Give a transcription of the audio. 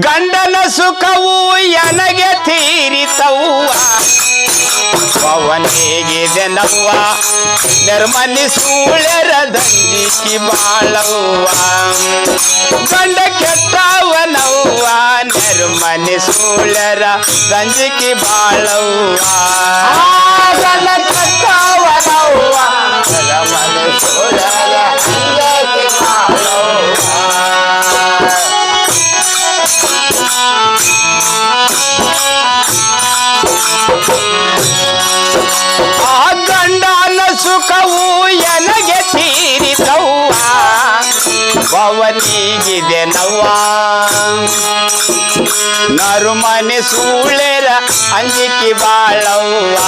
ಗಂಡನ ಸುಖವು ಎನಗೆ ತೀರಿತವ್ವ? ಹೇಗಿದೆ ನವ್ವ ನಿರ್ಮಲಿ ಸೂಳ್ಯರ ದಂಜಿಕಿ ಬಾಳವ್ವ. ಗಂಡ ಕೆಟ್ಟವನವ್ವ ನಿರ್ಮಲಿ ಸೂಳ್ಯರ ದಂಜಿಕಿ ಬಾಳವ್ವ. ಗಂಡ ಕೆಟ್ಟವನವ್ವ. ನಿರ್ಮಲಿ ಸೂಳ್ಯರ ಆ ಗಂಡನ ಸುಖವು ಎನಗೆ ತೀರಿತವ್ವ? ಭವನಿಗಿದೆ ನವ್ವ. ನರುಮನೆ ಸೂಳೆರ ಅಂಜಿಕಿ ಬಾಳವ್ವ.